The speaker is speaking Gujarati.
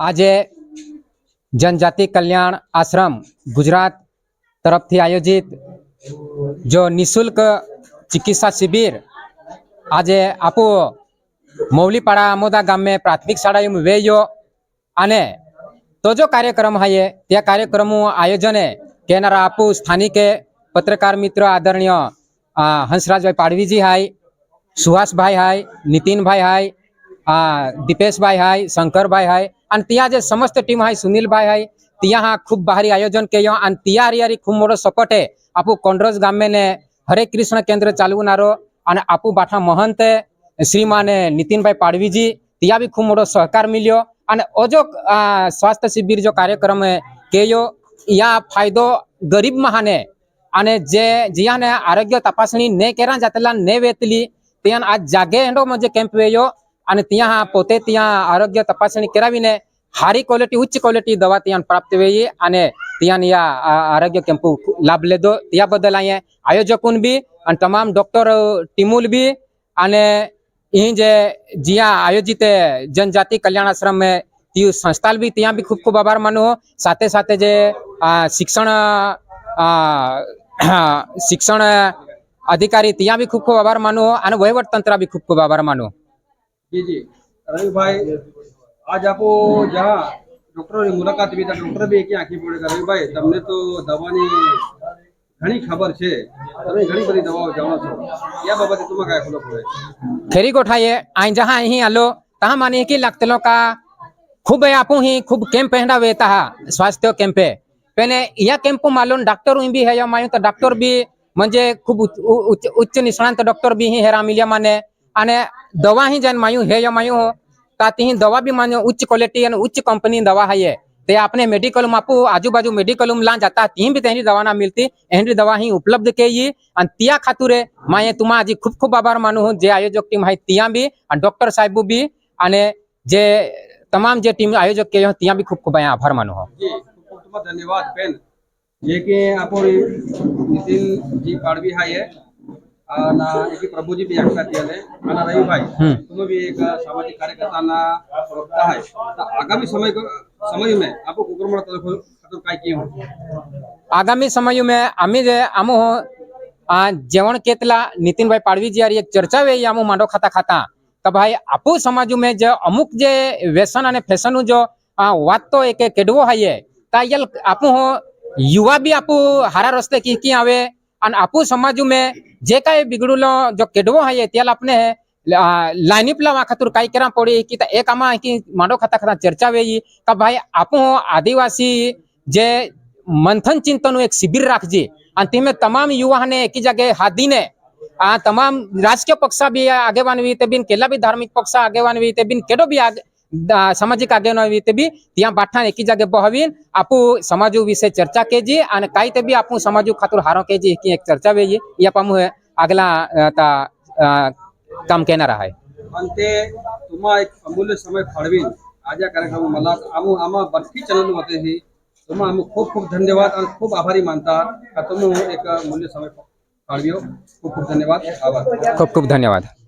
आज जनजाति कल्याण आश्रम गुजरात तरफ़ थी आयोजित जो निशुल्क चिकित्सा शिविर आज आप मौलीपाड़ा अमोदा गाम में प्राथमिक शाला में वे यो आने तो जो कार्यक्रम है ये त्या कार्यक्रम आयोजन के आप स्थानिक पत्रकार मित्र आदरणीय हंसराज भाई पाड़वी जी हाई सुहास भाई हाई नितिन भाई हाई આ દીપેશભાઈ હાય, શંકરભાઈ હાય, અને ત્યાં જે સમસ્ત ટીમ હાય, સુનિલભાઈ હાય, ત્યાં હા ખૂબ બહારી આયોજન કર્યો. અને ત્યાં હરિયારી ખૂબ મોટો સપોર્ટ હે. આપણું કોંગ્રેસ ગામે ને હરે કૃષ્ણ કેન્દ્ર ચાલવનારો અને આપું બાઠા મહંત શ્રીમાને નીતિનભાઈ પાડવીજી, ત્યાં બી ખૂબ મોટો સહકાર મળ્યો. અને ઓજો સ્વાસ્થ્ય શિબિર જો કાર્યક્રમ કેયો યા ફાયદો ગરીબ મહાને. અને જે જ્યાં આરોગ્ય તપાસણી ને કેરા જાતેલા ને વેતલી, ત્યાં આજ જાગે એનો જે કેમ્પ વેયો અને ત્યાં પોતે ત્યાં આરોગ્ય તપાસણી કરાવીને સારી ક્વોલિટી ઉચ્ચ ક્વોલિટી દવા ત્યાં પ્રાપ્ત વેઈ અને ત્યાં આ આરોગ્ય કેમ્પ લાભ લેદો ત્યાં બદલ અહીંયા આયોજકોન બી અને તમામ ડોક્ટર ટીમુલ બી અને અહીં જે, જ્યાં આયોજિત જનજાતિ કલ્યાણ આશ્રમ ત્યુ સંસ્થા બી ત્યાં બી ખૂબ ખૂબ આભાર માનું સાથે સાથે જે શિક્ષણ શિક્ષણ અધિકારી ત્યાં બી ખૂબ ખૂબ આભાર માનું અને વહીવટ તંત્ર બી ખૂબ ખૂબ આભાર માનું जी जी रवि भाई आज आपको जहाँ डॉक्टरों ની મુલાકાત લીધા ડોક્ટર બી એક આંખી પડે રવિભાઈ તમને તો દવાની ઘણી ખબર છે તમે ઘણી બધી દવાઓ જાણો છો या બાબતે तुम्हाला काय ખબર પડે खरी गोठाये आई जहाँ ही आलो तहाँ माने की लागतलो का खूप आपू ही खूप कैंप हेंडा वेता हा स्वास्थ्य कैंप पण या कैंप मालून डॉक्टर बी है या मायू तर डॉक्टर बी म्हणजे खूप उच्च- उ- उच्च उच्च निष्णांत डॉक्टर बी ही हेरा मिल्या माने અને દવા હી જન માયું, હે યો માયું હો તાતી હી દવા બી માન્યો ઉચ્ચ ક્વોલિટી અને ઉચ્ચ કંપની દવા હૈ તે આપણે મેડિકલમાં આપું, આજુબાજુ મેડિકલમાં લાં જતા ત્યાં બી તેની દવા ના મિલતી એની દવા અહીં ઉપલબ્ધ કે ઈ. અને ત્યાં ખાતુરે માએ તુમા આજે ખૂબ ખૂબ આભાર માનું હું, જે આયોજક ટીમ હાઈ ત્યાં બી, અને ડોક્ટર સાહેબ બી, અને જે તમામ જે ટીમ આયોજક કે ત્યાં બી ખૂબ ખૂબ આભાર માનું હું. ધન્યવાદ, બેન. જે કે આપણી નીતિન પાડવી હાઈ અને એક પ્રભુજી બી આગતા त्याने અને રવિભાઈ हम्म. तुम्ही भी एक सामाजिक कार्यकर्ताना प्रवक्ता आहे तर आगामी समय समय में आपको कुकरमण तर्फ काय किए हो આગામી સમયમાં અમે જે આમો આ જેવણ કેતલા નીતિનભાઈ પાડવીજી યારી એક ચર્ચા વે આમો માંડો ખાતા ખાતા કે ભાઈ આપુ સમાજ મેં જે અમુક જે વ્યસન અને ફેશન નું જો આ વાત તો એક કેડવો હાઈએ તા યલ આપુ હો યુવા બી આપુ હારા રસ્તે કી કી આવે અને આપુ સમાજ મેં જે કાંઈ બિગડુલો જો કેડવો હાઈએ ત્યાલ આપને લાઈની પ્લાવા ખાતર કાંઈ કરા પડી કે એક આમાં કી માંડો ખાતા ખાતા ચર્ચા વેઈ કે ભાઈ, આપુ આદિવાસી જે મંથન ચિંતનનું એક શિબિર રાખજે. અને તેમે તમામ યુવાને એકી જગ્યાએ હાદીને આ તમામ રાજકીય પક્ષા બી આગેવાન વીતે બિન કેટલા બી ધાર્મિક પક્ષા આગેવાન વીતે બિન કેડો બી આગે- સામાજિક આગેવાનો રીતે બી ત્યાં બાઠાણ એકી જાગે બહવીન આપું સમાજુ વિશે ચર્ચા કેજી અને કાંઈ તે બી આપું સમાજુ ખાતુર હારો કેજી કે એક ચર્ચા વેજી યા પામુ હે આગલા તા કામ કેનારા હાય અંતે તુમા એક અમૂલ્ય સમય ફાળવી આજે કાર્યક્રમ મલા આમુ આમાં બરફી ચલન વતેથી તુમા આમુ ખૂબ ખૂબ ધન્યવાદ અને ખૂબ આભારી માનતા કે તુમુ એક મૂલ્ય સમય ફાળવ્યો ખૂબ ખૂબ ધન્યવાદ આભાર ખૂબ ખૂબ ધન્યવાદ